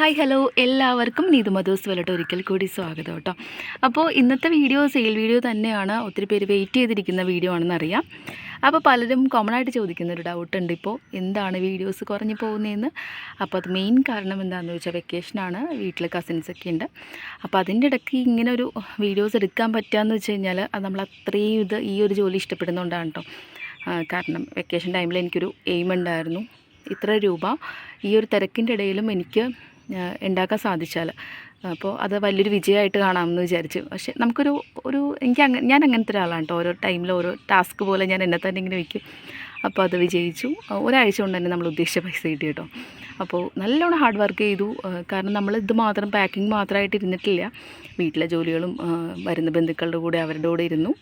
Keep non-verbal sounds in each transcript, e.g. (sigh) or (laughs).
Hi hello. എല്ലാവർക്കും നീതു മധുസ് വലട്ട് ഒരിക്കൽ കൂടി സ്വാഗതം കേട്ടോ. അപ്പോൾ ഇന്നത്തെ വീഡിയോ സെയിൽ വീഡിയോ തന്നെയാണ്. ഒത്തിരി പേര് വെയിറ്റ് ചെയ്തിരിക്കുന്ന വീഡിയോ ആണെന്ന് അറിയാം. അപ്പോൾ പലരും കോമൺ ആയിട്ട് ചോദിക്കുന്ന ഒരു ഡൗട്ട് ഉണ്ട് ഇപ്പോൾ. എന്താണ് വീഡിയോസ് കുറഞ്ഞു പോകുന്നതെന്ന് അപ്പോൾ അത് മെയിൻ കാരണം എന്താണെന്ന് വെച്ചാൽ വെക്കേഷനാണ് വീട്ടിൽ കസിൻസൊക്കെ ഉണ്ട്. അപ്പോൾ അതിന്റെ ഇടയ്ക്ക് ഇങ്ങനെ ഒരു വീഡിയോസ് എടുക്കാൻ പറ്റുകയെന്ന് വെച്ച് കഴിഞ്ഞാൽ അത് നമ്മൾ അത്രയും ഇത് ഈ ഒരു ജോലി ഇഷ്ടപ്പെടുന്നതുകൊണ്ടാണ് കേട്ടോ. കാരണം വെക്കേഷൻ ടൈമിൽ എനിക്കൊരു എയിം ഉണ്ടായിരുന്നു. ഇത്ര രൂപ ഈ ഒരു തിരക്കിന്റെ ഇടയിലും എനിക്ക് ഉണ്ടാക്കാൻ സാധിച്ചാൽ അപ്പോൾ അത് വലിയൊരു വിജയമായിട്ട് കാണാമെന്ന് വിചാരിച്ചു. പക്ഷേ നമുക്കൊരു ഒരു എനിക്ക് അങ്ങ ഞാൻ അങ്ങനത്തെ ഒരാളാണ് കേട്ടോ ഓരോ ടൈമിൽ ഓരോ ടാസ്ക് പോലെ ഞാൻ എന്നെ തന്നെ ഇങ്ങനെ വയ്ക്കും അപ്പോൾ അത് വിജയിച്ചു. ഒരാഴ്ച കൊണ്ട് തന്നെ നമ്മൾ ഉദ്ദേശിച്ച പൈസ കിട്ടി കേട്ടോ അപ്പോൾ നല്ലോണം ഹാർഡ് വർക്ക് ചെയ്തു. കാരണം നമ്മൾ ഇത് മാത്രം പാക്കിംഗ് മാത്രമായിട്ട് ഇരുന്നിട്ടില്ല. വീട്ടിലെ ജോലികളും വരുന്ന ബന്ധുക്കളുടെ കൂടെ അവരുടെ കൂടെ ഇരുന്നു.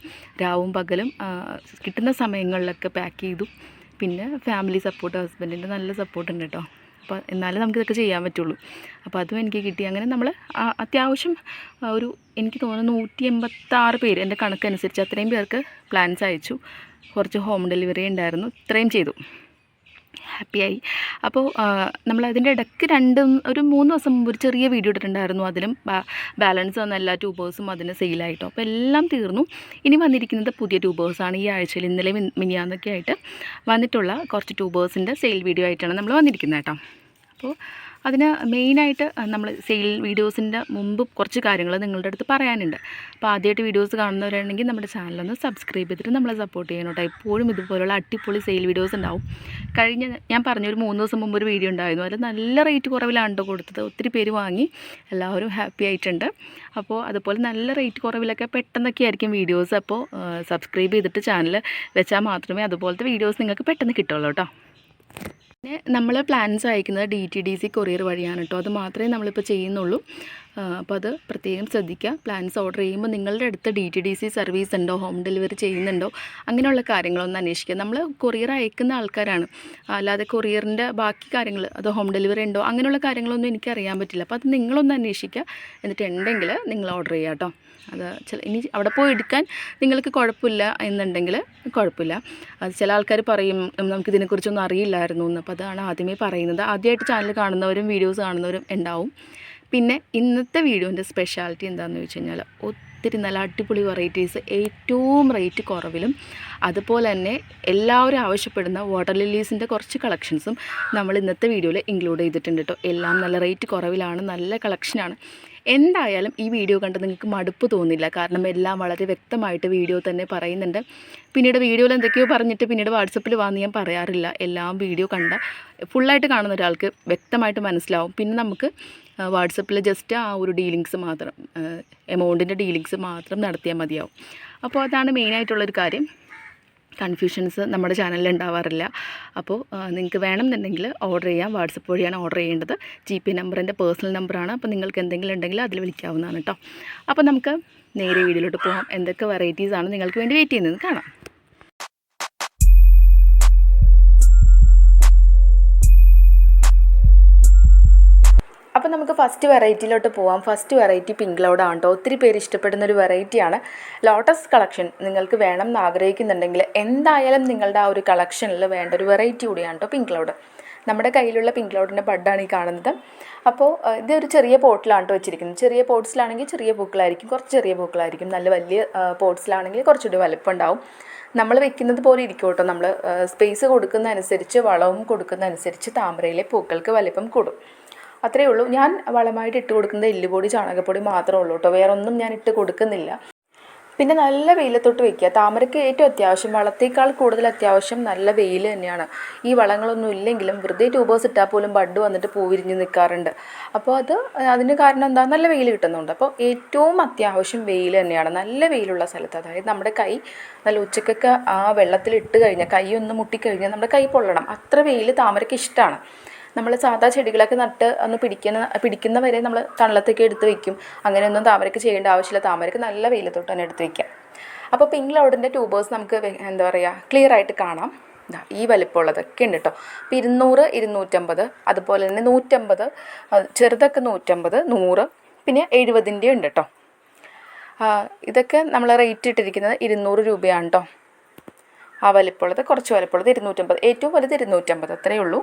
രാവും പകലും കിട്ടുന്ന സമയങ്ങളിലൊക്കെ പാക്ക് ചെയ്തു. പിന്നെ ഫാമിലി സപ്പോർട്ട് ഹസ്ബൻഡിന്റെ നല്ല സപ്പോർട്ട് ഉണ്ട് കേട്ടോ അപ്പോൾ എന്നാലേ നമുക്കിതൊക്കെ ചെയ്യാൻ പറ്റുള്ളൂ. അപ്പോൾ അതും എനിക്ക് കിട്ടി. അങ്ങനെ നമ്മൾ അത്യാവശ്യം ഒരു എനിക്ക് തോന്നുന്നു നൂറ്റി എൺപത്താറ് പേര് എന്റെ കണക്കനുസരിച്ച് അത്രയും പേർക്ക് പ്ലാൻസ് അയച്ചു. കുറച്ച് ഹോം ഡെലിവറി ഉണ്ടായിരുന്നു. ഇത്രയും ചെയ്തു. ഹാപ്പിയായി അപ്പോൾ നമ്മൾ അതിന്റെ ഇടയ്ക്ക് രണ്ട് ഒരു മൂന്ന് ദിവസം മുമ്പ് ഒരു ചെറിയ വീഡിയോ ഇട്ടിട്ടുണ്ടായിരുന്നു. അതിലും ബാലൻസ് വന്ന എല്ലാ ട്യൂബേഴ്സും അതിന് സെയിലായിട്ടോ അപ്പോൾ എല്ലാം തീർന്നു. ഇനി വന്നിരിക്കുന്നത് പുതിയ ട്യൂബേഴ്സാണ് ഈ ആഴ്ചയിൽ ഇന്നലെ മിനിയാന്നൊക്കെ ആയിട്ട് വന്നിട്ടുള്ള കുറച്ച് ട്യൂബേഴ്സിന്റെ സെയിൽ വീഡിയോ ആയിട്ടാണ് നമ്മൾ വന്നിരിക്കുന്നത് കേട്ടോ. അപ്പോൾ അതിന് മെയിനായിട്ട് നമ്മൾ സെയിൽ വീഡിയോസിന്റെ മുമ്പ് കുറച്ച് കാര്യങ്ങൾ നിങ്ങളുടെ അടുത്ത് പറയാനുണ്ട്. അപ്പോൾ ആദ്യമായിട്ട് വീഡിയോസ് കാണുന്നവരാണെങ്കിൽ നമ്മുടെ ചാനലൊന്ന് സബ്സ്ക്രൈബ് ചെയ്തിട്ട് നമ്മളെ സപ്പോർട്ട് ചെയ്യണം കേട്ടോ. എപ്പോഴും ഇതുപോലുള്ള അടിപൊളി സെയിൽ വീഡിയോസ് ഉണ്ടാവും. കഴിഞ്ഞ ഞാൻ പറഞ്ഞ ഒരു മൂന്ന് ദിവസം മുമ്പ് ഒരു വീഡിയോ ഉണ്ടായിരുന്നു. അതിൽ നല്ല റേറ്റ് കുറവിലാണ് കൊടുത്തത്. ഒത്തിരി പേര് വാങ്ങി. എല്ലാവരും ഹാപ്പി ആയിട്ടുണ്ട്. അപ്പോൾ അതുപോലെ നല്ല റേറ്റ് കുറവിലൊക്കെ പെട്ടെന്നൊക്കെ ആയിരിക്കും വീഡിയോസ്. അപ്പോൾ സബ്സ്ക്രൈബ് ചെയ്തിട്ട് ചാനൽ വെച്ചാൽ മാത്രമേ അതുപോലത്തെ വീഡിയോസ് നിങ്ങൾക്ക് പെട്ടെന്ന് കിട്ടുള്ളൂ കേട്ടോ. നമ്മൾ പ്ലാൻസ് അയക്കുന്നത് D T D C courier വഴിയാണ് കേട്ടോ അത് മാത്രമേ നമ്മളിപ്പോൾ ചെയ്യുന്നുള്ളൂ. അപ്പോൾ അത് പ്രത്യേകം ശ്രദ്ധിക്കുക. പ്ലാൻസ് ഓർഡർ ചെയ്യുമ്പോൾ നിങ്ങളുടെ അടുത്ത് D T D C service ഉണ്ടോ? ഹോം ഡെലിവറി ചെയ്യുന്നുണ്ടോ? അങ്ങനെയുള്ള കാര്യങ്ങളൊന്നും അന്വേഷിക്കുക. നമ്മൾ കൊറിയർ അയക്കുന്ന ആൾക്കാരാണ്. അല്ലാതെ കൊറിയറിന്റെ ബാക്കി കാര്യങ്ങൾ അത് ഹോം ഡെലിവറി ഉണ്ടോ? അങ്ങനെയുള്ള കാര്യങ്ങളൊന്നും എനിക്ക് അറിയാൻ പറ്റില്ല. അപ്പോൾ അത് നിങ്ങളൊന്ന് അന്വേഷിക്കുക. എന്നിട്ട് ഉണ്ടെങ്കിൽ നിങ്ങൾ ഓർഡർ ചെയ്യുക കേട്ടോ അത് ചില ഇനി അവിടെ പോയി എടുക്കാൻ നിങ്ങൾക്ക് കുഴപ്പമില്ല എന്നുണ്ടെങ്കിൽ കുഴപ്പമില്ല. അത് ചില ആൾക്കാർ പറയും നമുക്ക് നമുക്കിതിനെക്കുറിച്ചൊന്നും അറിയില്ലായിരുന്നു എന്ന് അപ്പോൾ അതാണ് ആദ്യമേ പറയുന്നത്. ആദ്യമായിട്ട് ചാനൽ കാണുന്നവരും വീഡിയോസ് കാണുന്നവരും ഉണ്ടാവും. പിന്നെ ഇന്നത്തെ വീഡിയോന്റെ സ്പെഷ്യാലിറ്റി എന്താണെന്ന് വെച്ച് കഴിഞ്ഞാൽ ഒത്തിരി നല്ല അടിപൊളി വെറൈറ്റീസ് ഏറ്റവും റേറ്റ് കുറവിലും അതുപോലെ തന്നെ എല്ലാവരും ആവശ്യപ്പെടുന്ന വാട്ടർ ലില്ലീസിന്റെ കുറച്ച് കളക്ഷൻസും നമ്മൾ ഇന്നത്തെ വീഡിയോയിൽ ഇൻക്ലൂഡ് ചെയ്തിട്ടുണ്ട് കേട്ടോ എല്ലാം നല്ല റേറ്റ് കുറവിലാണ് നല്ല കളക്ഷനാണ് എന്തായാലും ഈ വീഡിയോ കണ്ട് നിങ്ങൾക്ക് മടുപ്പ് തോന്നില്ല. കാരണം എല്ലാം വളരെ വ്യക്തമായിട്ട് വീഡിയോ തന്നെ പറയുന്നുണ്ട്. പിന്നീട് വീഡിയോയിൽ എന്തൊക്കെയോ പറഞ്ഞിട്ട് പിന്നീട് വാട്സപ്പിൽ വന്ന് ഞാൻ പറയാറില്ല. എല്ലാം വീഡിയോ കണ്ട ഫുള്ളായിട്ട് കാണുന്ന ഒരാൾക്ക് വ്യക്തമായിട്ട് മനസ്സിലാവും. പിന്നെ നമുക്ക് വാട്സപ്പിൽ ജസ്റ്റ് ആ ഒരു ഡീലിങ്സ് മാത്രം എമൗണ്ടിന്റെ ഡീലിങ്സ് മാത്രം നടത്തിയാൽ മതിയാവും. അപ്പോൾ അതാണ് മെയിനായിട്ടുള്ളൊരു കാര്യം. കൺഫ്യൂഷൻസ് നമ്മുടെ ചാനലിൽ ഉണ്ടാവാറില്ല. അപ്പോൾ നിങ്ങൾക്ക് വേണമെന്നുണ്ടെങ്കിൽ ഓർഡർ ചെയ്യാം. വാട്സപ്പ് വഴിയാണ് ഓർഡർ ചെയ്യേണ്ടത്. ജി പി നമ്പർ എന്റെ പേഴ്സണൽ നമ്പറാണ്. അപ്പോൾ നിങ്ങൾക്ക് എന്തെങ്കിലും ഉണ്ടെങ്കിൽ അതിൽ വിളിക്കാവുന്നതാണ് കേട്ടോ. അപ്പോൾ നമുക്ക് നേരെ വീഡിയോയിലോട്ട് പോകാം എന്തൊക്കെ വെറൈറ്റീസാണ് നിങ്ങൾക്ക് വേണ്ടി വെയിറ്റ് ചെയ്യുന്നത്? കാണാം. അപ്പോൾ നമുക്ക് ഫസ്റ്റ് വെറൈറ്റിയിലോട്ട് പോവാം. ഫസ്റ്റ് വെറൈറ്റി പിങ്ക് ക്ലൗഡാണ് കേട്ടോ ഒത്തിരി പേര് ഇഷ്ടപ്പെടുന്ന ഒരു വെറൈറ്റിയാണ് ലോട്ടസ് കളക്ഷൻ നിങ്ങൾക്ക് വേണം എന്ന് ആഗ്രഹിക്കുന്നുണ്ടെങ്കിൽ എന്തായാലും നിങ്ങളുടെ ആ ഒരു കളക്ഷനിൽ വേണ്ട ഒരു വെറൈറ്റി കൂടിയാണ് കേട്ടോ പിങ്ക് ക്ലൗഡ് നമ്മുടെ കയ്യിലുള്ള പിങ്ക് ലോഡിന്റെ ബഡാണ് ഈ കാണുന്നത്. അപ്പോൾ ഇത് ഇതൊരു ചെറിയ പോട്ടിലാണ് കേട്ടോ വെച്ചിരിക്കുന്നത്. ചെറിയ പോട്ട്സിലാണെങ്കിൽ ചെറിയ പൂക്കളായിരിക്കും. കുറച്ച് ചെറിയ പൂക്കളായിരിക്കും. നല്ല വലിയ പോട്ട്സിലാണെങ്കിൽ കുറച്ചുകൂടി വലുപ്പം ഉണ്ടാവും നമ്മൾ വെക്കുന്നത് പോലെ ഇരിക്കും കേട്ടോ നമ്മൾ. സ്പേസ് കൊടുക്കുന്ന അനുസരിച്ച് വളവും കൊടുക്കുന്ന അനുസരിച്ച് താമരയിലെ പൂക്കൾക്ക് വലിപ്പം കൂടും. അത്രയേ ഉള്ളൂ. ഞാൻ വളമായിട്ട് ഇട്ട് കൊടുക്കുന്നത് എല്ലുപൊടി ചാണകപ്പൊടി മാത്രമേ ഉള്ളൂ കേട്ടോ. വേറെ ഒന്നും ഞാൻ ഇട്ട് കൊടുക്കുന്നില്ല. പിന്നെ നല്ല വെയിലത്തോട്ട് വെക്കുക. താമരയ്ക്ക് ഏറ്റവും അത്യാവശ്യം വളത്തേക്കാൾ കൂടുതൽ അത്യാവശ്യം നല്ല വെയിൽ തന്നെയാണ്. ഈ വളങ്ങളൊന്നും ഇല്ലെങ്കിലും വെറുതെ ട്യൂബേഴ്സ് ഇട്ടാൽ പോലും ബഡ് വന്നിട്ട് പൂവിരിഞ്ഞ് നിൽക്കാറുണ്ട്. അപ്പോൾ അത് അതിന് കാരണം എന്താ? നല്ല വെയിൽ കിട്ടുന്നുണ്ട്. അപ്പോൾ ഏറ്റവും അത്യാവശ്യം വെയിൽ തന്നെയാണ്. നല്ല വെയിലുള്ള സ്ഥലത്ത് അതായത് നമ്മുടെ കൈ നല്ല ഉച്ചക്കൊക്കെ ആ വെള്ളത്തിൽ ഇട്ട് കഴിഞ്ഞാൽ കൈ ഒന്ന് മുട്ടിക്കഴിഞ്ഞാൽ നമ്മുടെ കൈ പൊള്ളണം. അത്ര വെയിൽ താമരയ്ക്ക് ഇഷ്ടമാണ്. നമ്മൾ സാധാ ചെടികളൊക്കെ നട്ട് ഒന്ന് പിടിക്കുന്ന പിടിക്കുന്ന വരെ നമ്മൾ തണലത്തേക്ക് എടുത്ത് വെക്കും. അങ്ങനെയൊന്നും താമരയ്ക്ക് ചെയ്യേണ്ട ആവശ്യമില്ല. താമരയ്ക്ക് നല്ല വെയിലത്തോട്ട് തന്നെ എടുത്ത് വെക്കാം. അപ്പോൾ പിങ്ക് ലൗഡിന്റെ ട്യൂബേഴ്സ് നമുക്ക് എന്താ പറയുക ക്ലിയർ ആയിട്ട് കാണാം. ഈ വലിപ്പമുള്ളതൊക്കെ ഉണ്ട് കേട്ടോ അപ്പോൾ ഇരുന്നൂറ് ഇരുന്നൂറ്റമ്പത് അതുപോലെ തന്നെ നൂറ്റമ്പത് ചെറുതൊക്കെ നൂറ്റമ്പത് നൂറ് പിന്നെ എഴുപതിന്റെ ഉണ്ട് കേട്ടോ ഇതൊക്കെ നമ്മൾ റേറ്റ് ഇട്ടിരിക്കുന്നത് ഇരുന്നൂറ് രൂപയാണ് കേട്ടോ ആ വലിപ്പമുള്ളത് കുറച്ച് വലിപ്പമുള്ളത് ഇരുന്നൂറ്റമ്പത് ഏറ്റവും വലുത് ഇരുന്നൂറ്റമ്പത് അത്രയേ ഉള്ളൂ.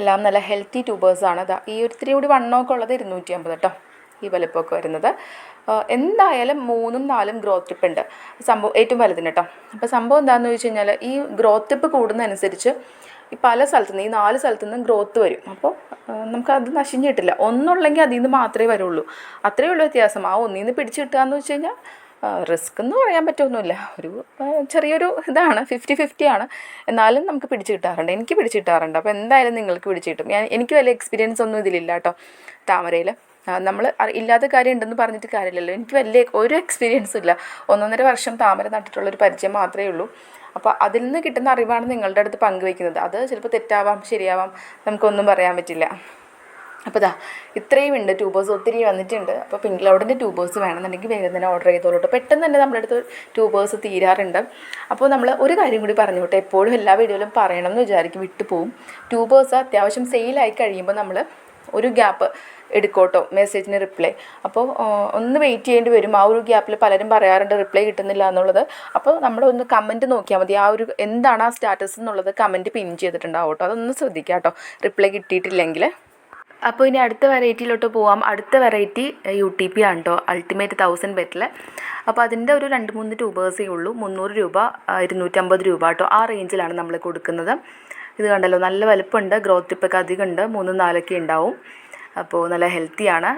എല്ലാം നല്ല ഹെൽത്തി ട്യൂബേഴ്സാണ് ഇതാ ഈ ഒരു ഇത്തിരി കൂടി വണ്ണമൊക്കെ ഉള്ളത് ഇരുന്നൂറ്റി അമ്പത് കേട്ടോ ഈ വലിപ്പമൊക്കെ വരുന്നത്. എന്തായാലും മൂന്നും നാലും ഗ്രോത്ത് ടിപ്പ് ഉണ്ട്. സംഭവം ഏറ്റവും വലുതിന് കേട്ടോ അപ്പോൾ സംഭവം എന്താണെന്ന് ചോദിച്ചു കഴിഞ്ഞാൽ ഈ ഗ്രോത്ത് ടിപ്പ് കൂടുന്നതനുസരിച്ച് ഈ പല സ്ഥലത്തു നിന്ന് ഈ നാല് സ്ഥലത്തു നിന്നും ഗ്രോത്ത് വരും. അപ്പോൾ നമുക്കത് നശിഞ്ഞിട്ടില്ല. ഒന്നുള്ളെങ്കിൽ അതിൽ നിന്ന് മാത്രമേ വരുള്ളൂ. അത്രയേ ഉള്ളൂ വ്യത്യാസം. ആ ഒന്നിൽ നിന്ന് പിടിച്ചു കിട്ടുക എന്ന് വെച്ച് കഴിഞ്ഞാൽ റിസ്ക് എന്ന് പറയാൻ പറ്റുമൊന്നുമില്ല ഒരു ചെറിയൊരു ഇതാണ്. ഫിഫ്റ്റി ഫിഫ്റ്റി ആണ്. എന്നാലും നമുക്ക് പിടിച്ച് കിട്ടാറുണ്ട്. എനിക്ക് പിടിച്ച് കിട്ടാറുണ്ട്. അപ്പോൾ എന്തായാലും നിങ്ങൾക്ക് പിടിച്ച് കിട്ടും. ഞാൻ എനിക്ക് വലിയ എക്സ്പീരിയൻസ് ഒന്നും ഇതിലില്ല കേട്ടോ. താമരയിൽ നമ്മൾ ഇല്ലാത്ത കാര്യം ഉണ്ടെന്ന് പറഞ്ഞിട്ട് കാര്യമില്ലല്ലോ. എനിക്ക് വലിയ ഒരു എക്സ്പീരിയൻസ് ഇല്ല. ഒന്നൊന്നര വർഷം താമര നട്ടിട്ടുള്ളൊരു പരിചയം മാത്രമേ ഉള്ളൂ. അപ്പോൾ അതിൽ നിന്ന് കിട്ടുന്ന അറിവാണ് നിങ്ങളുടെ അടുത്ത് പങ്കുവയ്ക്കുന്നത് അത് ചിലപ്പോൾ തെറ്റാവാം ശരിയാവാം. നമുക്കൊന്നും പറയാൻ പറ്റില്ല. അപ്പോൾ ഇതാ ഇത്രയും ഉണ്ട്. ട്യൂബേഴ്സ് ഒത്തിരി വന്നിട്ടുണ്ട്. അപ്പോൾ പിങ്ക് ക്ലൗഡിന്റെ ട്യൂബേഴ്സ് വേണമെന്നുണ്ടെങ്കിൽ വേഗം തന്നെ ഓർഡർ ചെയ്തോളൂ കേട്ടോ പെട്ടെന്ന് തന്നെ നമ്മുടെ അടുത്ത് ട്യൂബേഴ്സ് തീരാറുണ്ട്. അപ്പോൾ നമ്മൾ ഒരു കാര്യം കൂടി പറഞ്ഞു എപ്പോഴും എല്ലാ വീഡിയോയിലും പറയണം എന്ന് വിചാരിക്കും വിട്ടു പോവും ട്യൂബേഴ്സ് അത്യാവശ്യം സെയിലായി കഴിയുമ്പോൾ നമ്മൾ ഒരു ഗ്യാപ്പ് എടുക്കോട്ടോ മെസ്സേജിന് റിപ്ലൈ അപ്പോൾ ഒന്ന് വെയിറ്റ് ചെയ്യേണ്ടി വരും. ആ ഒരു ഗ്യാപ്പിൽ പലരും പറയാറുണ്ട് റിപ്ലൈ കിട്ടുന്നില്ല എന്നുള്ളത്. അപ്പോൾ നമ്മൾ ഒന്ന് കമന്റ് നോക്കിയാൽ മതി. ആ ഒരു എന്താണ് ആ സ്റ്റാറ്റസ് എന്നുള്ളത് കമന്റ് പിൻ ചെയ്തിട്ടുണ്ടാവും കേട്ടോ അതൊന്ന് ശ്രദ്ധിക്കാം കേട്ടോ റിപ്ലൈ കിട്ടിയിട്ടില്ലെങ്കിൽ അപ്പോൾ ഇനി അടുത്ത വെറൈറ്റിയിലോട്ട് പോവാം. അടുത്ത വെറൈറ്റി യു ടി പി ആണ് കേട്ടോ അൾട്ടിമേറ്റ് തൗസൻഡ് ബെറ്റിൽ അപ്പോൾ അതിന്റെ ഒരു രണ്ട് മൂന്ന് ട്യൂബേഴ്സേ ഉള്ളൂ. മുന്നൂറ് രൂപ ഇരുന്നൂറ്റമ്പത് രൂപ കേട്ടോ ആ റേഞ്ചിലാണ് നമ്മൾ കൊടുക്കുന്നത്. ഇത് കണ്ടല്ലോ നല്ല വലുപ്പമുണ്ട് ഗ്രോത്ത് ടിപ്പൊക്കെ അധികം ഉണ്ട് മൂന്ന് നാലൊക്കെ ഉണ്ടാവും. അപ്പോൾ നല്ല ഹെൽത്തിയാണ്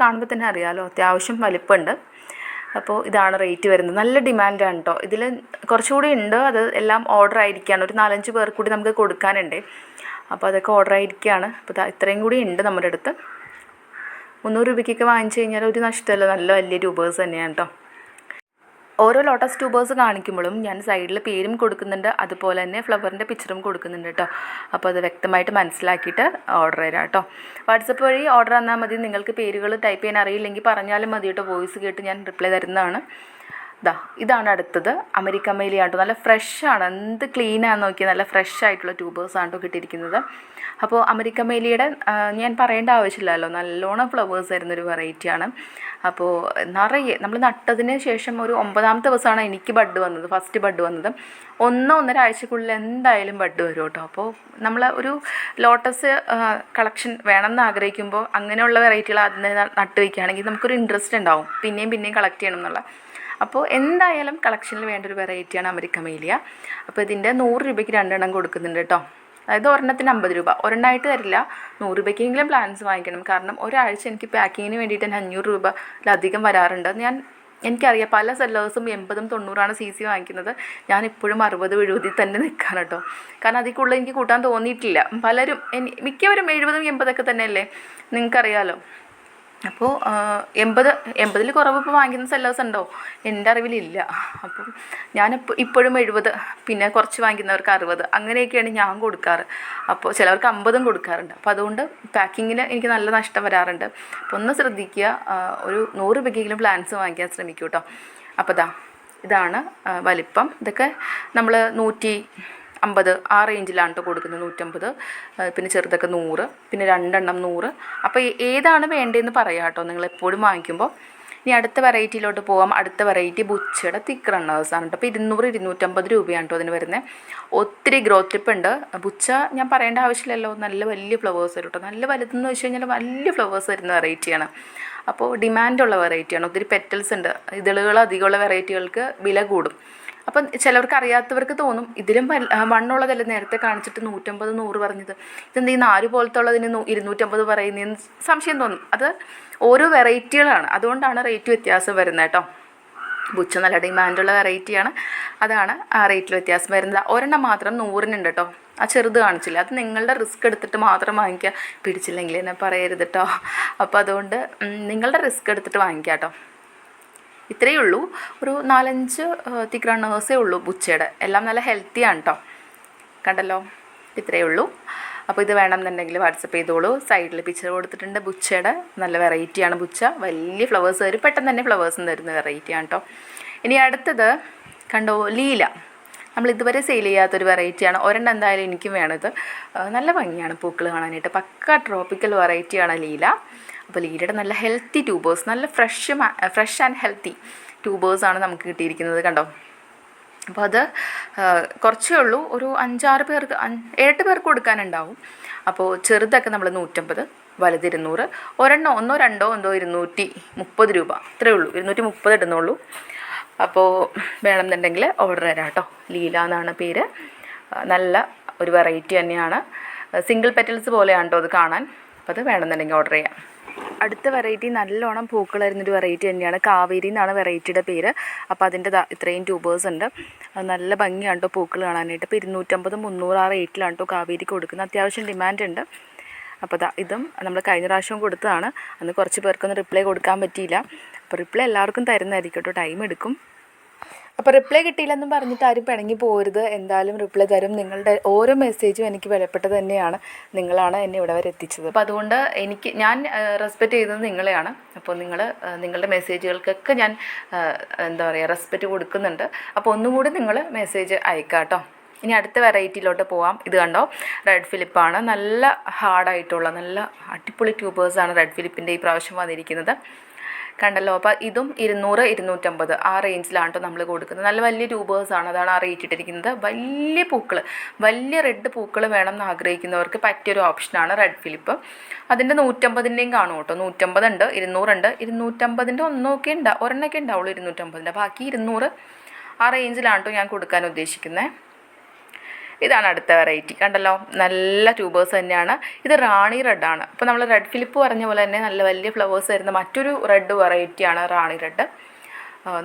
കാണുമ്പോൾ തന്നെ അറിയാമല്ലോ അത്യാവശ്യം വലിപ്പമുണ്ട് അപ്പോൾ ഇതാണ് റേറ്റ് വരുന്നത്. നല്ല ഡിമാൻഡാണ് കേട്ടോ ഇതിൽ കുറച്ചുകൂടി ഉണ്ട്. അത് എല്ലാം ഓർഡർ ആയിരിക്കുകയാണ് ഒരു നാലഞ്ച് പേർ കൂടി നമുക്ക് കൊടുക്കാനുണ്ട്. അപ്പോൾ അതൊക്കെ ഓർഡർ ആയിരിക്കുകയാണ് അപ്പോൾ ഇത്രയും കൂടി ഉണ്ട് നമ്മുടെ അടുത്ത്. മുന്നൂറ് രൂപയ്ക്കൊക്കെ വാങ്ങിച്ചു കഴിഞ്ഞാൽ ഒരു നഷ്ടമല്ല. നല്ല വലിയ ട്യൂബേഴ്സ് തന്നെയാണ് കേട്ടോ ഓരോ ലോട്ടസ് ട്യൂബേഴ്സ് കാണിക്കുമ്പോഴും ഞാൻ സൈഡിൽ പേരും കൊടുക്കുന്നുണ്ട്. അതുപോലെ തന്നെ ഫ്ലവറിന്റെ പിക്ചറും കൊടുക്കുന്നുണ്ട് കേട്ടോ അപ്പോൾ അത് വ്യക്തമായിട്ട് മനസ്സിലാക്കിയിട്ട് ഓർഡർ തരാം കേട്ടോ വാട്സപ്പ് വഴി ഓർഡർ തന്നാൽ മതി. നിങ്ങൾക്ക് പേരുകൾ ടൈപ്പ് ചെയ്യാൻ അറിയില്ലെങ്കിൽ പറഞ്ഞാലും മതി കേട്ടോ വോയിസ് കേട്ട് ഞാൻ റിപ്ലൈ തരുന്നതാണ്. ദാ ഇതാണ് അടുത്തത്. അമേരിക്ക ആണ്ടോ നല്ല ഫ്രഷാണ് എന്ത് ക്ലീൻ ആണെന്ന് നോക്കിയാൽ നല്ല ഫ്രഷ് ആയിട്ടുള്ള ട്യൂബേഴ്സ് ആണ് കേട്ടോ കിട്ടിയിരിക്കുന്നത്. അപ്പോൾ അമേരിക്ക മേലിയുടെ ഞാൻ പറയേണ്ട ആവശ്യമില്ലല്ലോ. നല്ലോണം ഫ്ലവേഴ്സ് വരുന്നൊരു വെറൈറ്റിയാണ് അപ്പോൾ നിറയെ നമ്മൾ നട്ടതിന് ശേഷം ഒരു ഒമ്പതാമത്തെ ദിവസമാണ് എനിക്ക് ബഡ് വന്നത് ഫസ്റ്റ് ബഡ് വന്നത്. ഒന്നോ ഒന്നര ആഴ്ചക്കുള്ളിൽ എന്തായാലും ബഡ് വരും കേട്ടോ. അപ്പോൾ നമ്മൾ ഒരു ലോട്ടസ് കളക്ഷൻ വേണമെന്ന് ആഗ്രഹിക്കുമ്പോൾ അങ്ങനെയുള്ള വെറൈറ്റികൾ അതിനെ നട്ട് വയ്ക്കുകയാണെങ്കിൽ നമുക്കൊരു ഇൻട്രസ്റ്റ് ഉണ്ടാവും. പിന്നെയും പിന്നെയും കളക്ട് ചെയ്യണം എന്നുള്ള. അപ്പോൾ എന്തായാലും കളക്ഷനിൽ വേണ്ട ഒരു വെറൈറ്റിയാണ് അമരിക്ക മേലിയ അപ്പോൾ ഇതിന്റെ നൂറ് രൂപയ്ക്ക് രണ്ടെണ്ണം കൊടുക്കുന്നുണ്ട് കേട്ടോ. അതായത് ഒരെണ്ണത്തിന് അമ്പത് രൂപ. ഒരെണ്ണമായിട്ട് തരില്ല. നൂറ് രൂപയ്ക്കെങ്കിലും പ്ലാൻസ് വാങ്ങിക്കണം. കാരണം ഒരാഴ്ച എനിക്ക് പാക്കിങ്ങിന് വേണ്ടിയിട്ട് തന്നെ അഞ്ഞൂറ് രൂപയിലധികം വരാറുണ്ട്. ഞാൻ എനിക്കറിയാം പല സെല്ലേഴ്സും എൺപതും തൊണ്ണൂറാണ് സി സി വാങ്ങിക്കുന്നത്. ഞാൻ ഇപ്പോഴും അറുപത് എഴുപതിൽ തന്നെ നിൽക്കാണ് കേട്ടോ. കാരണം അതിൽ കൂടുതൽ എനിക്ക് കൂട്ടാൻ തോന്നിയിട്ടില്ല. പലരും മിക്കവരും എഴുപതും എൺപതൊക്കെ തന്നെയല്ലേ? നിങ്ങൾക്കറിയാലോ. അപ്പോൾ എൺപത് എൺപതിൽ കുറവ് ഇപ്പോൾ വാങ്ങിക്കുന്ന സെല്ലേഴ്സ് ഉണ്ടോ? എന്റെ അറിവിലില്ല. അപ്പം ഞാനിപ്പോൾ ഇപ്പോഴും എഴുപത് പിന്നെ കുറച്ച് വാങ്ങിക്കുന്നവർക്ക് അറുപത് അങ്ങനെയൊക്കെയാണ് ഞാൻ കൊടുക്കാറ്. അപ്പോൾ ചിലവർക്ക് അമ്പതും കൊടുക്കാറുണ്ട്. അപ്പോൾ അതുകൊണ്ട് പാക്കിങ്ങിന് എനിക്ക് നല്ല നഷ്ടം വരാറുണ്ട്. അപ്പോൾ ഒന്ന് ശ്രദ്ധിക്കുക ഒരു നൂറ് രൂപയ്ക്കെങ്കിലും പ്ലാൻസ് വാങ്ങിക്കാൻ ശ്രമിക്കൂ കേട്ടോ അപ്പോൾ ഇതാ ഇതാണ് വലിപ്പം. ഇതൊക്കെ നമ്മൾ നൂറ്റി അമ്പത് ആ റേഞ്ചിലാണ് കേട്ടോ കൊടുക്കുന്നത് നൂറ്റമ്പത്. പിന്നെ ചെറുതൊക്കെ നൂറ് പിന്നെ രണ്ടെണ്ണം നൂറ്. അപ്പോൾ ഏതാണ് വേണ്ടതെന്ന് പറയാം കേട്ടോ നിങ്ങൾ എപ്പോഴും വാങ്ങിക്കുമ്പോൾ ഇനി അടുത്ത വെറൈറ്റിയിലോട്ട് പോകാം അടുത്ത വെറൈറ്റി ബുച്ചയുടെ തിക്ക് ആണ് കേട്ടോ അപ്പോൾ ഇരുന്നൂറ് ഇരുന്നൂറ്റമ്പത് രൂപയാണ് കേട്ടോ അതിന് വരുന്നത് ഒത്തിരി ഗ്രോത്ത് ടിപ്പ് ഉണ്ട്. ബുച്ച ഞാൻ പറയേണ്ട ആവശ്യമില്ലല്ലോ. നല്ല വലിയ ഫ്ലവേഴ്സ് വരും കേട്ടോ നല്ല വലുതെന്ന് വെച്ച് കഴിഞ്ഞാൽ വലിയ ഫ്ലവേഴ്സ് വരുന്ന വെറൈറ്റിയാണ് അപ്പോൾ ഡിമാൻഡുള്ള വെറൈറ്റിയാണ് ഒത്തിരി പെറ്റൽസ് ഉണ്ട്. ഇതളുകൾ അധികമുള്ള വെറൈറ്റികൾക്ക് വില കൂടും. അപ്പം ചിലവർക്ക് അറിയാത്തവർക്ക് തോന്നും ഇതിലും വണ്ണുള്ളതല്ല നേരത്തെ കാണിച്ചിട്ട് നൂറ്റമ്പത് നൂറ് പറഞ്ഞത്. ഇതെന്ത് ഈ നാല് പോലത്തെ ഉള്ളതിന് ഇരുന്നൂറ്റമ്പത് പറയുന്നതെന്ന് സംശയം തോന്നും. അത് ഓരോ വെറൈറ്റികളാണ്. അതുകൊണ്ടാണ് റേറ്റ് വ്യത്യാസം വരുന്നത് കേട്ടോ. ബുച്ച നല്ല ഡിമാൻഡുള്ള വെറൈറ്റിയാണ്. അതാണ് ആ റേറ്റിൽ വ്യത്യാസം വരുന്നത്. ഒരെണ്ണം മാത്രം നൂറിനുണ്ട് കേട്ടോ. ആ ചെറുത് കാണിച്ചില്ല. അത് നിങ്ങളുടെ റിസ്ക് എടുത്തിട്ട് മാത്രം വാങ്ങിക്കുക. പിടിച്ചില്ലെങ്കിൽ എന്നെ പറയരുത് കേട്ടോ. അപ്പോൾ അതുകൊണ്ട് നിങ്ങളുടെ റിസ്ക് എടുത്തിട്ട് വാങ്ങിക്കുക കേട്ടോ. ഇത്രയേ ഉള്ളൂ. ഒരു നാലഞ്ച് തിക്ക് നേഴ്സേ ഉള്ളൂ ബുച്ചയുടെ എല്ലാം നല്ല ഹെൽത്തിയാണ് കേട്ടോ കണ്ടല്ലോ? ഇത്രയേ ഉള്ളൂ. അപ്പോൾ ഇത് വേണമെന്നുണ്ടെങ്കിൽ വാട്സപ്പ് ചെയ്തോളൂ. സൈഡിൽ പിക്ചർ കൊടുത്തിട്ടുണ്ട് ബുച്ചയുടെ നല്ല വെറൈറ്റിയാണ് ബുച്ച വലിയ ഫ്ലവേഴ്സ് വരും പെട്ടെന്ന് തന്നെ ഫ്ലവേഴ്സും തരുന്ന വെറൈറ്റിയാണ് കേട്ടോ ഇനി അടുത്തത് കണ്ടോ ലീല. നമ്മൾ ഇതുവരെ സെയിൽ ചെയ്യാത്തൊരു വെറൈറ്റിയാണ് ഒരെണ്ണം എന്തായാലും എനിക്കും വേണം ഇത്. നല്ല ഭംഗിയാണ് പൂക്കൾ കാണാനായിട്ട്. പക്ക ട്രോപ്പിക്കൽ വെറൈറ്റിയാണ് ലീല. അപ്പോൾ ലീഡയുടെ നല്ല ഹെൽത്തി ട്യൂബേഴ്സ് നല്ല ഫ്രഷ് ഫ്രഷ് ആൻഡ് ഹെൽത്തി ട്യൂബേഴ്സാണ് നമുക്ക് കിട്ടിയിരിക്കുന്നത് കണ്ടോ? അപ്പോൾ അത് കുറച്ചേ ഉള്ളൂ. ഒരു അഞ്ചാറ് പേർക്ക് ഏഴ് പേർക്ക് കൊടുക്കാനുണ്ടാവും. അപ്പോൾ ചെറുതൊക്കെ നമ്മൾ നൂറ്റമ്പത് വലുത് ഇരുന്നൂറ് ഒരെണ്ണം ഒന്നോ രണ്ടോ എന്തോ ഇരുന്നൂറ്റി മുപ്പത് രൂപ. ഇത്രയേ ഉള്ളൂ. ഇരുന്നൂറ്റി മുപ്പത് ഇടുന്നുള്ളൂ. അപ്പോൾ വേണമെന്നുണ്ടെങ്കിൽ ഓർഡർ തരാം കേട്ടോ. ലീല എന്നാണ് പേര്. നല്ല ഒരു വെറൈറ്റി തന്നെയാണ്. സിംഗിൾ പെറ്റൽസ് പോലെയാണ് കേട്ടോ അത് കാണാൻ? അപ്പോൾ അത് വേണമെന്നുണ്ടെങ്കിൽ ഓർഡർ ചെയ്യാം. അടുത്ത വെറൈറ്റി നല്ലോണം പൂക്കൾ വരുന്നൊരു വെറൈറ്റി തന്നെയാണ്. കാവേരി എന്നാണ് വെറൈറ്റിയുടെ പേര്. അപ്പോൾ അതിന്റെ ഇത്രയും ട്യൂബേഴ്സ് ഉണ്ട്. നല്ല ഭംഗിയാണ് കേട്ടോ പൂക്കൾ കാണാനായിട്ട്. ഇപ്പോൾ ഇരുന്നൂറ്റമ്പത് മുന്നൂറ് ആ റേറ്റിലാണ് കേട്ടോ കാവേരി കൊടുക്കുന്നത്. അത്യാവശ്യം ഡിമാൻഡ് ഉണ്ട്. അപ്പോൾ ഇതും നമ്മൾ കഴിഞ്ഞ പ്രാവശ്യം കൊടുത്തതാണ്. അന്ന് കുറച്ച് പേർക്കൊന്നും റിപ്ലൈ കൊടുക്കാൻ പറ്റിയില്ല. അപ്പോൾ റിപ്ലൈ എല്ലാവർക്കും തരുന്നതായിരിക്കും കേട്ടോ ടൈം എടുക്കും. അപ്പോൾ റിപ്ലൈ കിട്ടിയില്ലെന്നും പറഞ്ഞിട്ട് ആരും പിണങ്ങി പോരുത്. എന്തായാലും റിപ്ലൈ തരും. നിങ്ങളുടെ ഓരോ മെസ്സേജും എനിക്ക് വിലപ്പെട്ടത് തന്നെയാണ്. നിങ്ങളാണ് എന്നെ ഇവിടെ വരെ എത്തിച്ചത്. അപ്പോൾ അതുകൊണ്ട് എനിക്ക് ഞാൻ റെസ്പെക്റ്റ് ചെയ്യുന്നത് നിങ്ങളെയാണ്. അപ്പോൾ നിങ്ങൾ നിങ്ങളുടെ മെസ്സേജുകൾക്കൊക്കെ ഞാൻ എന്താ പറയുക റെസ്പെക്റ്റ് കൊടുക്കുന്നുണ്ട്. അപ്പോൾ ഒന്നുകൂടി നിങ്ങൾ മെസ്സേജ് അയക്കാട്ടോ. കേട്ടോ ഇനി അടുത്ത വെറൈറ്റിയിലോട്ട് പോവാം. ഇത് കണ്ടോ? റെഡ് ഫിലിപ്പാണ് നല്ല ഹാർഡായിട്ടുള്ള നല്ല അടിപൊളി ട്യൂബേഴ്സാണ് റെഡ് ഫിലിപ്പിന്റെ ഈ പ്രാവശ്യം വന്നിരിക്കുന്നത്. കണ്ടല്ലോ. അപ്പോൾ ഇതും ഇരുന്നൂറ് ഇരുന്നൂറ്റമ്പത് ആ റേഞ്ചിലാണ് നമ്മൾ കൊടുക്കുന്നത്. നല്ല വലിയ ട്യൂബേഴ്സാണ് അതാണ് ആ റേറ്റ് ഇട്ടിരിക്കുന്നത്. വലിയ പൂക്കൾ വലിയ റെഡ് പൂക്കൾ വേണം എന്ന് ആഗ്രഹിക്കുന്നവർക്ക് പറ്റിയൊരു ഓപ്ഷനാണ് റെഡ് ഫിലിപ്പ് അതിന്റെ നൂറ്റമ്പതിന്റെയും കാണും കേട്ടോ. നൂറ്റമ്പതുണ്ട് ഇരുന്നൂറുണ്ട്. ഇരുന്നൂറ്റമ്പതിന്റെ ഒന്നൊക്കെ ഉണ്ടാവും ഒരെണ്ണമൊക്കെ ഉണ്ടാവുള്ളൂ ഇരുന്നൂറ്റമ്പതിന്റെ ബാക്കി ഇരുന്നൂറ് ആ റേഞ്ചിലാണ് ഞാൻ കൊടുക്കാൻ ഉദ്ദേശിക്കുന്നത് ഇതാണ് അടുത്ത വെറൈറ്റി കണ്ടല്ലോ? നല്ല ട്യൂബേഴ്സ് തന്നെയാണ്. ഇത് റാണി റെഡാണ് അപ്പോൾ നമ്മൾ റെഡ് ഫിലിപ്പ് പറഞ്ഞ പോലെ തന്നെ നല്ല വലിയ ഫ്ലവേഴ്സ് വരുന്ന മറ്റൊരു റെഡ് വെറൈറ്റിയാണ് റാണി റെഡ്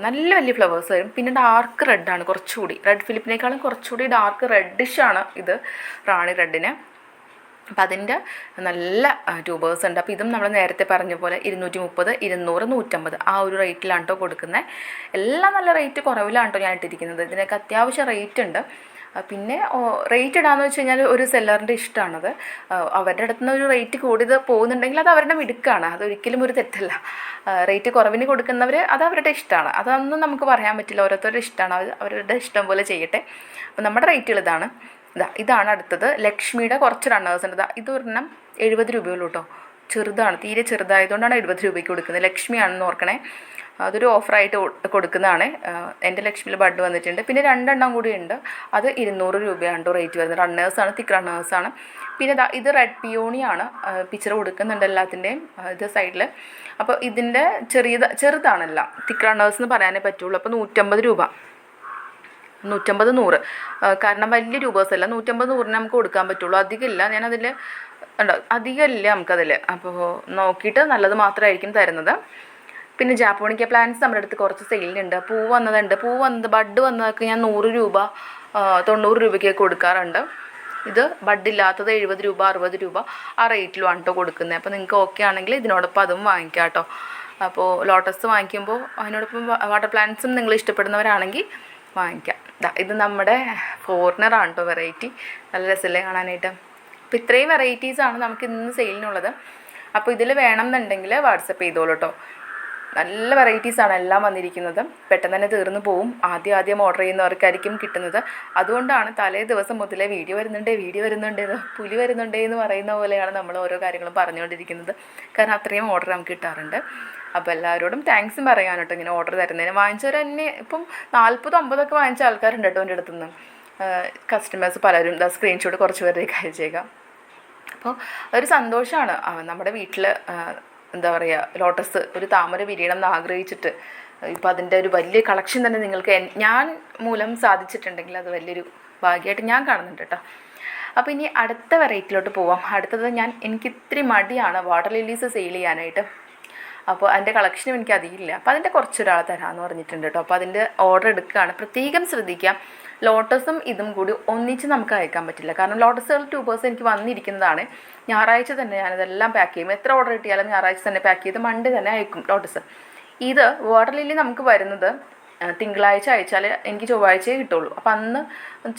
നല്ല വലിയ ഫ്ലവേഴ്സ് വരും. പിന്നെ ഡാർക്ക് റെഡാണ് കുറച്ചുകൂടി. റെഡ് ഫിലിപ്പിനേക്കാളും കുറച്ചുകൂടി ഡാർക്ക് റെഡിഷാണ് ഇത് റാണി റെഡിന് അപ്പം അതിന്റെ നല്ല ട്യൂബേഴ്സ് ഉണ്ട്. അപ്പോൾ ഇതും നമ്മൾ നേരത്തെ പറഞ്ഞ പോലെ ഇരുന്നൂറ്റി മുപ്പത് ഇരുന്നൂറ് നൂറ്റമ്പത് ആ ഒരു റേറ്റിലാണ് കേട്ടോ കൊടുക്കുന്നത് എല്ലാം നല്ല റേറ്റ് കുറവിലാണ് കേട്ടോ ഞാൻ ഇട്ടിരിക്കുന്നത്. ഇതിനൊക്കെ അത്യാവശ്യം റേറ്റ് ഉണ്ട്. പിന്നെ റേറ്റ് ഇടാന്ന് വെച്ച് കഴിഞ്ഞാൽ ഒരു സെല്ലറിന്റെ ഇഷ്ടമാണത്. അവരുടെ അടുത്ത് നിന്ന് ഒരു റേറ്റ് കൂടിയത് പോകുന്നുണ്ടെങ്കിൽ അത് അവരുടെ മിടുക്കാണ്. അതൊരിക്കലും ഒരു തെറ്റല്ല. റേറ്റ് കുറവിന് കൊടുക്കുന്നവർ അത് അവരുടെ ഇഷ്ടമാണ്. അതൊന്നും നമുക്ക് പറയാൻ പറ്റില്ല. ഓരോരുത്തരുടെ ഇഷ്ടമാണ്. അവരുടെ ഇഷ്ടം പോലെ ചെയ്യട്ടെ. അപ്പോൾ നമ്മുടെ റേറ്റുകൾ ഇതാണ്. ഇതാ ഇതാണ് അടുത്തത്. ലക്ഷ്മിയുടെ കുറച്ച് റണ്ണേഴ്സ് ഉണ്ട്. ഇത് ഒരെണ്ണം എഴുപത് രൂപയുള്ളൂ കേട്ടോ ചെറുതാണ്. തീരെ ചെറുതായതുകൊണ്ടാണ് എഴുപത് രൂപയ്ക്ക് കൊടുക്കുന്നത്. ലക്ഷ്മിയാണെന്ന് ഓർക്കണേ. അതൊരു ഓഫറായിട്ട് കൊടുക്കുന്നതാണ്. എന്റെ ലക്ഷ്മിയിൽ ബഡ് വന്നിട്ടുണ്ട്. പിന്നെ രണ്ടെണ്ണം കൂടി ഉണ്ട് അത് ഇരുന്നൂറ് രൂപയാണ് റേറ്റ് വരുന്നത്. റണ്ണേഴ്സാണ് തിക്ക് റണ്ണേഴ്സാണ്. പിന്നെ ഇത് റെഡ് പിയോണിയാണ്. പിക്ചർ കൊടുക്കുന്നുണ്ട് എല്ലാത്തിന്റെയും. ഇത് സൈഡിൽ. അപ്പോൾ ഇതിന്റെ ചെറിയ ചെറുതാണല്ല. തിക്ക് റണ്ണേഴ്സ് എന്ന് പറയാനേ പറ്റുള്ളൂ. അപ്പോൾ നൂറ്റമ്പത് രൂപ. നൂറ്റമ്പത് നൂറ്. കാരണം വലിയ രൂപേഴ്സ് അല്ല നൂറ്റമ്പത് നൂറിന് നമുക്ക് കൊടുക്കാൻ പറ്റുള്ളൂ. അധികമില്ല. ഞാനതിൽ ഉണ്ടോ അധികമില്ല നമുക്കതിൽ. അപ്പോൾ നോക്കിയിട്ട് നല്ലത് മാത്രമായിരിക്കും തരുന്നത്. പിന്നെ ജാപ്പോണിക്ക പ്ലാന്റ്സ് നമ്മുടെ അടുത്ത് കുറച്ച് സെയിലുണ്ട് പൂ വന്നതുണ്ട്. പൂ വന്നത് ബഡ് വന്നതൊക്കെ ഞാൻ നൂറ് രൂപ തൊണ്ണൂറ് രൂപയ്ക്ക് കൊടുക്കാറുണ്ട്. ഇത് ബഡ് ഇല്ലാത്തത് എഴുപത് രൂപ അറുപത് രൂപ ആ റേറ്റിലുമാണ് കേട്ടോ കൊടുക്കുന്നത്. അപ്പോൾ നിങ്ങൾക്ക് ഓക്കെ ആണെങ്കിൽ ഇതിനോടൊപ്പം അതും വാങ്ങിക്കാം കേട്ടോ അപ്പോൾ ലോട്ടസ് വാങ്ങിക്കുമ്പോൾ അതിനോടൊപ്പം വാട്ടർ പ്ലാന്റ്സും നിങ്ങൾ ഇഷ്ടപ്പെടുന്നവരാണെങ്കിൽ വാങ്ങിക്കാം. ഇത് നമ്മുടെ ഫോറിനറാണ് കേട്ടോ വെറൈറ്റി നല്ല രസമല്ലേ കാണാനായിട്ട്. അപ്പോൾ ഇത്രയും വെറൈറ്റീസാണ് നമുക്ക് ഇന്ന് സെയിലിനുള്ളത് അപ്പോൾ ഇതിൽ വേണം എന്നുണ്ടെങ്കിൽ വാട്സപ്പ് ചെയ്തോളൂ കേട്ടോ നല്ല വെറൈറ്റീസാണ് എല്ലാം വന്നിരിക്കുന്നത്. പെട്ടെന്ന് തന്നെ തീർന്നു പോവും. ആദ്യം ആദ്യം ഓർഡർ ചെയ്യുന്നവർക്കായിരിക്കും കിട്ടുന്നത്. അതുകൊണ്ടാണ് തലേ ദിവസം മുതലേ വീഡിയോ വരുന്നുണ്ടേ വീഡിയോ വരുന്നുണ്ട് പുലി വരുന്നുണ്ടേ എന്ന് പറയുന്ന പോലെയാണ് നമ്മൾ ഓരോ കാര്യങ്ങളും പറഞ്ഞുകൊണ്ടിരിക്കുന്നത്. കാരണം അത്രയും ഓർഡർ നമുക്ക് കിട്ടാറുണ്ട്. അപ്പോൾ എല്ലാവരോടും താങ്ക്സും പറയാൻ കേട്ടോ ഇങ്ങനെ ഓർഡർ തരുന്നതിന്. വാങ്ങിച്ചവർ തന്നെ ഇപ്പം നാൽപ്പത് അമ്പതൊക്കെ വാങ്ങിച്ച ആൾക്കാരുണ്ട് കേട്ടോ എന്റെ അടുത്തുനിന്ന്. കസ്റ്റമേഴ്സ് പലരും സ്ക്രീൻഷോട്ട് കുറച്ച് പേരേക്ക് അയച്ചേക്കാം അപ്പോൾ ഒരു സന്തോഷമാണ്. നമ്മുടെ വീട്ടിൽ എന്താ പറയുക ലോട്ടസ് ഒരു താമര വിരിയണം എന്ന് ആഗ്രഹിച്ചിട്ട് ഇപ്പം അതിന്റെ ഒരു വലിയ കളക്ഷൻ തന്നെ നിങ്ങൾക്ക് ഞാൻ മൂലം സാധിച്ചിട്ടുണ്ടെങ്കിൽ അത് വലിയൊരു ഭാഗ്യമായിട്ട് ഞാൻ കാണുന്നുണ്ട് കേട്ടോ. അപ്പോൾ ഇനി അടുത്ത വെറൈറ്റിയിലോട്ട് പോവാം. അടുത്തത് ഞാൻ എനിക്ക് ഇത്തിരി മടിയാണ് വാട്ടർ ലില്ലീസ് സെയിൽ ചെയ്യാനായിട്ട്. അപ്പോൾ അതിന്റെ കളക്ഷനും എനിക്ക് അധികമില്ല അപ്പോൾ അതിന്റെ കുറച്ചൊരാൾ തരാമെന്ന് പറഞ്ഞിട്ടുണ്ട് കേട്ടോ. അപ്പോൾ അതിന്റെ ഓർഡർ എടുക്കുകയാണ്. പ്രത്യേകം ശ്രദ്ധിക്കാം. ലോട്ടസും ഇതും കൂടി ഒന്നിച്ച് നമുക്ക് അയക്കാൻ പറ്റില്ല. കാരണം ലോട്ടസുകൾ ട്യൂബേഴ്സ് എനിക്ക് വന്നിരിക്കുന്നതാണ്. ഞായറാഴ്ച തന്നെ ഞാനിതെല്ലാം പാക്ക് ചെയ്യും. എത്ര ഓർഡർ കിട്ടിയാലും ഞായറാഴ്ച തന്നെ പാക്ക് ചെയ്ത് മൺഡേ തന്നെ അയക്കും ലോട്ടസ്. ഇത് വാട്ടർ ലില്ലി നമുക്ക് വരുന്നത് തിങ്കളാഴ്ച അയച്ചാൽ എനിക്ക് ചൊവ്വാഴ്ചയേ കിട്ടുള്ളൂ. അപ്പം അന്ന്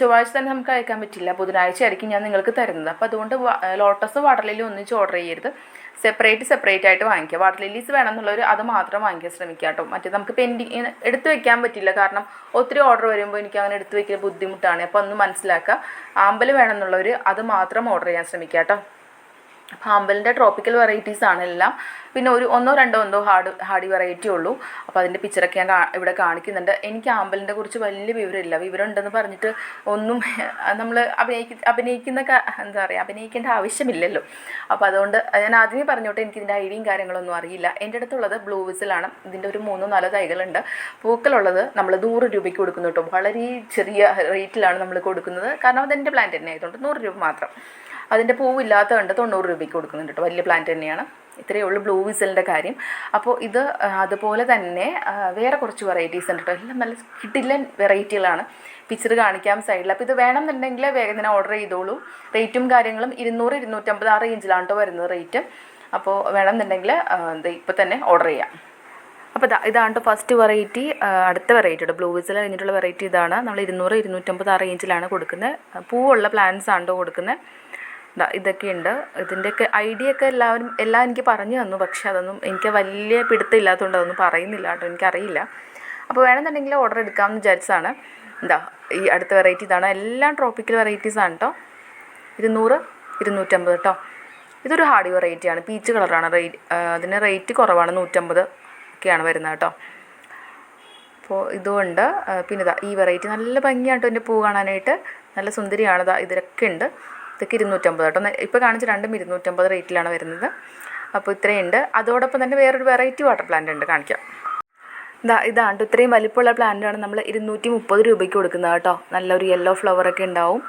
ചൊവ്വാഴ്ച തന്നെ നമുക്ക് അയക്കാൻ പറ്റില്ല. ബുധനാഴ്ച ആയിരിക്കും ഞാൻ നിങ്ങൾക്ക് തരുന്നത്. അപ്പോൾ അതുകൊണ്ട് ലോട്ടസ് വാട്ടർ ലില്ലി ഒന്നിച്ച് ഓർഡർ ചെയ്യരുത്. സെപ്പറേറ്റ് സെപ്പറേറ്റ് ആയിട്ട് വാങ്ങിക്കുക. വാട്ടർ ലില്ലീസ് വേണമെന്നുള്ളവർ അത് മാത്രം വാങ്ങിക്കാൻ ശ്രമിക്കുക കേട്ടോ. മറ്റേ നമുക്ക് പെൻഡിങ് എടുത്തു വെക്കാൻ പറ്റില്ല. കാരണം ഒത്തിരി ഓർഡർ വരുമ്പോൾ എനിക്ക് അങ്ങനെ എടുത്തു വയ്ക്കാൻ ബുദ്ധിമുട്ടാണ്. അപ്പോൾ ഒന്ന് മനസ്സിലാക്കുക. ആമ്പൽ വേണമെന്നുള്ളവർ അത് മാത്രം ഓർഡർ ചെയ്യാൻ ശ്രമിക്കുക കേട്ടോ. അപ്പോൾ ആമ്പലിന്റെ ട്രോപ്പിക്കൽ വെറൈറ്റീസ് ആണ് എല്ലാം. പിന്നെ ഒരു ഒന്നോ രണ്ടോ എന്തോ ഹാർഡ് ഹാർഡി വെറൈറ്റി ഉള്ളൂ. അപ്പോൾ അതിന്റെ പിക്ചറൊക്കെ ഞാൻ ഇവിടെ കാണിക്കുന്നുണ്ട്. എനിക്ക് ആമ്പലിനെ കുറിച്ച് വലിയ വിവരമില്ല. വിവരം ഉണ്ടെന്ന് പറഞ്ഞിട്ട് ഒന്നും (laughs) നമ്മൾ അഭിനയിക്ക അഭിനയിക്കുന്ന എന്താ പറയുക അഭിനയിക്കേണ്ട ആവശ്യമില്ലല്ലോ. അപ്പോൾ അതുകൊണ്ട് ഞാൻ ആദ്യമേ പറഞ്ഞോട്ടെ എനിക്ക് ഇതിന്റെ ഐഡിയയും കാര്യങ്ങളൊന്നും അറിയില്ല. എന്റെ അടുത്തുള്ളത് ബ്ലൂ വിസിലാണ്. ഇതിന്റെ ഒരു മൂന്നോ നാലോ തൈകളുണ്ട്. പൂക്കളുള്ളത് നമ്മൾ നൂറ് രൂപയ്ക്ക് കൊടുക്കുന്നു കേട്ടോ. വളരെ ചെറിയ റേറ്റിലാണ് നമ്മൾ കൊടുക്കുന്നത്. കാരണം അതെന്റെ പ്ലാന്റ് തന്നെ ആയതുകൊണ്ട് നൂറ് രൂപ മാത്രം. അതിന്റെ പൂവില്ലാത്തതുകൊണ്ട് തൊണ്ണൂറ് രൂപയ്ക്ക് കൊടുക്കുന്നുണ്ട് കേട്ടോ. വലിയ പ്ലാന്റ് തന്നെയാണ്. ഇത്രയേ ഉള്ളൂ ബ്ലൂ വിസലിന്റെ കാര്യം. അപ്പോൾ ഇത് അതുപോലെ തന്നെ വേറെ കുറച്ച് വെറൈറ്റീസ് ഉണ്ട് കേട്ടോ. എല്ലാം നല്ല കിടിലൻ വെറൈറ്റികളാണ് പിക്ചർ കാണിക്കാം സൈഡിൽ അപ്പോൾ ഇത് വേണമെന്നുണ്ടെങ്കിൽ വേഗം തന്നെ ഓർഡർ ചെയ്തോളൂ. റേറ്റും കാര്യങ്ങളും ഇരുന്നൂറ് ഇരുന്നൂറ്റമ്പത് ആ റേഞ്ചിലാണ് കേട്ടോ വരുന്നത് റേറ്റ് അപ്പോൾ വേണമെന്നുണ്ടെങ്കിൽ ഇപ്പോൾ തന്നെ ഓർഡർ ചെയ്യാം. അപ്പോൾ ഇതാ ഇതാണ് ഫസ്റ്റ് വെറൈറ്റി അടുത്ത വെറൈറ്റിയുടെ ബ്ലൂ വിസിൽ കഴിഞ്ഞിട്ടുള്ള വെറൈറ്റി ഇതാണ്. നമ്മൾ ഇരുന്നൂറ് ഇരുന്നൂറ്റമ്പത് ആ റേഞ്ചിലാണ് കൊടുക്കുന്നത്. പൂവുള്ള പ്ലാന്റ്സ് ആണ് കൊടുക്കുന്നത്. ഇതൊക്കെയുണ്ട്. ഇതിന്റെയൊക്കെ ഐഡിയ ഒക്കെ എല്ലാവരും എല്ലാം എനിക്ക് പറഞ്ഞു തന്നു. പക്ഷെ അതൊന്നും എനിക്ക് വലിയ പിടുത്തമില്ലാത്തതുകൊണ്ട് അതൊന്നും പറയുന്നില്ല കേട്ടോ. എനിക്കറിയില്ല. അപ്പോൾ വേണമെന്നുണ്ടെങ്കിൽ ഓർഡർ എടുക്കാമെന്ന് വിചാരിച്ചതാണ്. എന്താ ഈ അടുത്ത വെറൈറ്റി ഇതാണ്. എല്ലാം ട്രോപ്പിക്കൽ വെറൈറ്റീസ് ആണ് കേട്ടോ. ഇരുന്നൂറ് ഇരുന്നൂറ്റമ്പത് കേട്ടോ. ഇതൊരു ഹാർഡി വെറൈറ്റിയാണ് പീച്ച് കളറാണ് റേറ്റ് അതിന് റേറ്റ് കുറവാണ്. നൂറ്റമ്പത് ഒക്കെയാണ് വരുന്നത് കേട്ടോ. അപ്പോൾ ഇതുകൊണ്ട് പിന്നെ ഇതാ ഈ വെറൈറ്റി നല്ല ഭംഗിയാണ് കേട്ടോ. എന്റെ പൂ കാണാനായിട്ട്. നല്ല സുന്ദരിയാണ്. ഇതാ ഇതിലൊക്കെ ഉണ്ട്. ഇതൊക്കെ ഇരുന്നൂറ്റമ്പത് കേട്ടോ. ഇപ്പോൾ കാണിച്ച രണ്ടും ഇരുന്നൂറ്റമ്പത് റേറ്റിലാണ് വരുന്നത്. അപ്പോൾ ഇത്രയുണ്ട് അതോടൊപ്പം തന്നെ വേറൊരു വെറൈറ്റി വാട്ടർ പ്ലാന്റ് ഉണ്ട് കാണിക്കാം. ഇതാ ഇതാണ് ട്ടോ. ഇത്രയും വലിപ്പമുള്ള പ്ലാന്റാണ് നമ്മൾ ഇരുന്നൂറ്റി മുപ്പത് രൂപയ്ക്ക് കൊടുക്കുന്നത് കേട്ടോ. നല്ലൊരു യെല്ലോ ഫ്ലവറൊക്കെ ഉണ്ടാവും.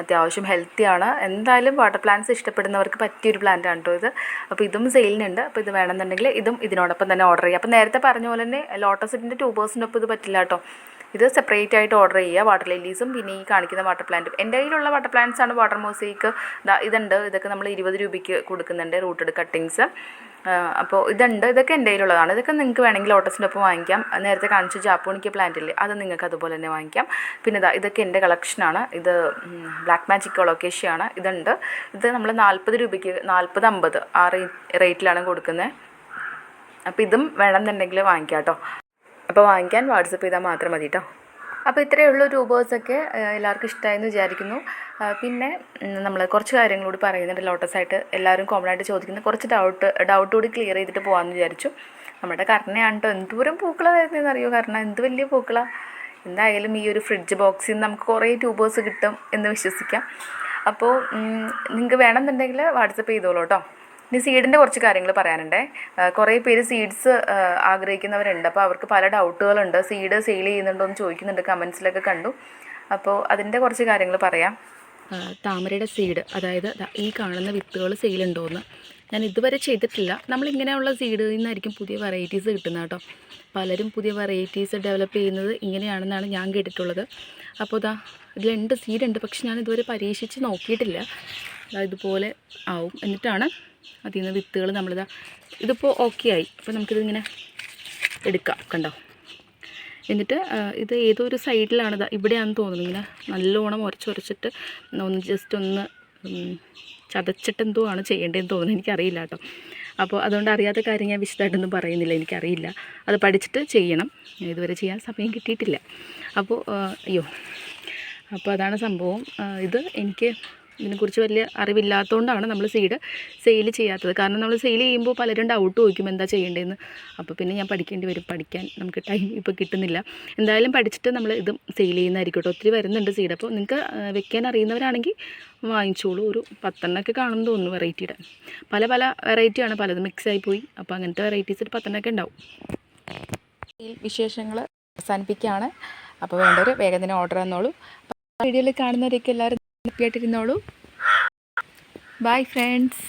അത്യാവശ്യം ഹെൽത്തിയാണ് എന്തായാലും വാട്ടർ പ്ലാന്റ്സ് ഇഷ്ടപ്പെടുന്നവർക്ക് പറ്റിയൊരു പ്ലാന്റ് ആണ് കേട്ടോ ഇത്. അപ്പോൾ ഇതും സെയിലിനുണ്ട് അപ്പോൾ ഇത് വേണമെന്നുണ്ടെങ്കിൽ ഇതും ഇതിനോടൊപ്പം തന്നെ ഓർഡർ ചെയ്യുക അപ്പോൾ നേരത്തെ പറഞ്ഞ പോലെ തന്നെ ലോട്ടസിന്റെ പേഴ്സിനൊപ്പം ഇത് പറ്റില്ല കേട്ടോ. ഇത് സെപ്പറേറ്റ് ആയിട്ട് ഓർഡർ ചെയ്യുക. വാട്ടർ ലില്ലീസും പിന്നെ ഈ കാണിക്കുന്ന വാട്ടർ പ്ലാന്റും എന്റെ കയ്യിലുള്ള വാട്ടർ പ്ലാന്റ്സ് ആണ് വാട്ടർ മോസൈക്ക് ഇതുണ്ട്. ഇതൊക്കെ നമ്മൾ ഇരുപത് രൂപയ്ക്ക് കൊടുക്കുന്നുണ്ട്. റൂട്ടഡ് കട്ടിങ്സ് അപ്പോൾ ഇതുണ്ട്. ഇതൊക്കെ എന്റെ കയ്യിലുള്ളതാണ്. ഇതൊക്കെ നിങ്ങൾക്ക് വേണമെങ്കിൽ ലോട്ടസിന്റെ ഒപ്പം വാങ്ങിക്കാം. നേരത്തെ കാണിച്ച ജാപ്പോണിക്ക് പ്ലാന്റ് ഇല്ലേ? അത് നിങ്ങൾക്ക് അതുപോലെ തന്നെ വാങ്ങിക്കാം. പിന്നെ ഇതാ ഇതൊക്കെ എന്റെ കളക്ഷനാണ് ഇത് ബ്ലാക്ക് മാജിക് കൊളോക്കേഷ്യയാണ് ഇതുണ്ട്. ഇത് നമ്മൾ നാൽപ്പത് രൂപയ്ക്ക് നാൽപ്പത് അമ്പത് ആ റേറ്റിലാണ് കൊടുക്കുന്നത്. അപ്പോൾ ഇതും വേണമെന്നുണ്ടെങ്കിൽ വാങ്ങിക്കാം കേട്ടോ. അപ്പോൾ വാങ്ങിക്കാൻ വാട്സപ്പ് ചെയ്താൽ മാത്രം മതി കേട്ടോ അപ്പോൾ ഇത്രയേ ഉള്ളൂ രൂപേഴ്സൊക്കെ എല്ലാവർക്കും ഇഷ്ടമായെന്ന് വിചാരിക്കുന്നു. പിന്നെ നമ്മൾ കുറച്ച് കാര്യങ്ങളോട് പറയുന്നുണ്ട് ലോട്ടസായിട്ട് എല്ലാവരും കോമൺ ആയിട്ട് ചോദിക്കുന്ന. കുറച്ച് ഡൗട്ട് ഡൗട്ട് കൂടി ക്ലിയർ ചെയ്തിട്ട് പോകാമെന്ന് വിചാരിച്ചു. നമ്മുടെ കർണയാണ് കേട്ടോ എന്തോരം പൂക്കളാണ് വരുന്നതെന്ന് അറിയോ? കാരണം എന്ത് വലിയ പൂക്കളാണ് എന്തായാലും ഈ ഒരു ഫ്രിഡ്ജ് ബോക്സിൽ നിന്ന് നമുക്ക് കുറേ ട്യൂബേഴ്സ് കിട്ടും എന്ന് വിശ്വസിക്കാം. അപ്പോൾ നിങ്ങൾക്ക് വേണമെന്നുണ്ടെങ്കിൽ വാട്സപ്പ് ചെയ്തോളൂ കേട്ടോ ഇനി സീഡിന്റെ കുറച്ച് കാര്യങ്ങൾ പറയാനുണ്ട്. കുറേ പേര് സീഡ്സ് ആഗ്രഹിക്കുന്നവരുണ്ട്. അപ്പോൾ അവർക്ക് പല ഡൗട്ടുകളുണ്ട് സീഡ് സെയിൽ ചെയ്യുന്നുണ്ടോ എന്ന് ചോദിക്കുന്നുണ്ട്. കമൻസിലൊക്കെ കണ്ടു. അപ്പോൾ അതിന്റെ കുറച്ച് കാര്യങ്ങൾ പറയാം. താമരയുടെ സീഡ് അതായത് ഈ കാണുന്ന വിത്തുകൾ സെയിലുണ്ടോയെന്ന് ഞാൻ ഇതുവരെ ചെയ്തിട്ടില്ല. നമ്മളിങ്ങനെയുള്ള സീഡിൽ നിന്നായിരിക്കും പുതിയ വെറൈറ്റീസ് കിട്ടുന്നത് കേട്ടോ. പലരും പുതിയ വെറൈറ്റീസ് ഡെവലപ്പ് ചെയ്യുന്നത് ഇങ്ങനെയാണെന്നാണ് ഞാൻ കേട്ടിട്ടുള്ളത്. അപ്പോൾ ഇതാ രണ്ട് സീഡുണ്ട് പക്ഷെ ഞാൻ ഇതുവരെ പരീക്ഷിച്ച് നോക്കിയിട്ടില്ല. ഇതുപോലെ ആവും. എന്നിട്ടാണ് അതിൽ നിന്ന് വിത്തുകൾ നമ്മളിതാ ഇതിപ്പോൾ ഓക്കെ ആയി. അപ്പോൾ നമുക്കിതിങ്ങനെ എടുക്കാം കണ്ടോ? എന്നിട്ട് ഇത് ഏതൊരു സൈഡിലാണ് ഇതാ ഇവിടെയാണെന്ന് തോന്നുന്നു. ഇങ്ങനെ നല്ലോണം ഉരച്ചുരച്ചിട്ട് ഒന്ന് ജസ്റ്റ് ഒന്ന് ഉം, ചതച്ചിട്ട് എന്തോ ആണ് ചെയ്യേണ്ടതെന്ന് തോന്നുന്നു എനിക്കറിയില്ല കേട്ടോ. അപ്പോൾ അതുകൊണ്ട് അറിയാത്ത കാര്യം ഞാൻ വിശദമായിട്ടൊന്നും പറയുന്നില്ല എനിക്കറിയില്ല. അത് പഠിച്ചിട്ട് ചെയ്യണം. ഇതുവരെ ചെയ്യാൻ സമയം കിട്ടിയിട്ടില്ല. അപ്പോൾ അയ്യോ. അപ്പോൾ അതാണ് സംഭവം. ഇത് എനിക്ക് ഇതിനെക്കുറിച്ച് വലിയ അറിവില്ലാത്തതുകൊണ്ടാണ് നമ്മൾ സീഡ് സെയിൽ ചെയ്യാത്തത്. കാരണം നമ്മൾ സെയിൽ ചെയ്യുമ്പോൾ പലരും ഡൗട്ട് ചോദിക്കും എന്താ ചെയ്യേണ്ടതെന്ന്? അപ്പോൾ പിന്നെ ഞാൻ പഠിക്കേണ്ടി വരും. പഠിക്കാൻ നമുക്ക് ടൈം ഇപ്പോൾ കിട്ടുന്നില്ല. എന്തായാലും പഠിച്ചിട്ട് നമ്മൾ ഇത് സെയിൽ ചെയ്യുന്നതായിരിക്കും ഒത്തിരി വരുന്നുണ്ട് സീഡ് അപ്പോൾ നിങ്ങൾക്ക് വെക്കാൻ അറിയുന്നവരാണെങ്കിൽ വാങ്ങിച്ചോളൂ. ഒരു പത്തെണ്ണമൊക്കെ കാണുമെന്ന് തോന്നുന്നു വെറൈറ്റിയുടെ പല പല വെറൈറ്റിയാണ് പലത് മിക്സ് ആയി പോയി അപ്പോൾ അങ്ങനത്തെ വെറൈറ്റീസ് പത്തെണ്ണമൊക്കെ ഉണ്ടാവും. വിശേഷങ്ങൾ അവസാനിപ്പിക്കുകയാണ്. അപ്പോൾ വേണ്ടവർ വേഗം തന്നെ ഓർഡർ തന്നോളൂ. വീഡിയോയിൽ കാണുന്നവരൊക്കെ എല്ലാവരും ಉಪ್ಪಿಟ್ಟಿರಿ ನೋಡು. Bye friends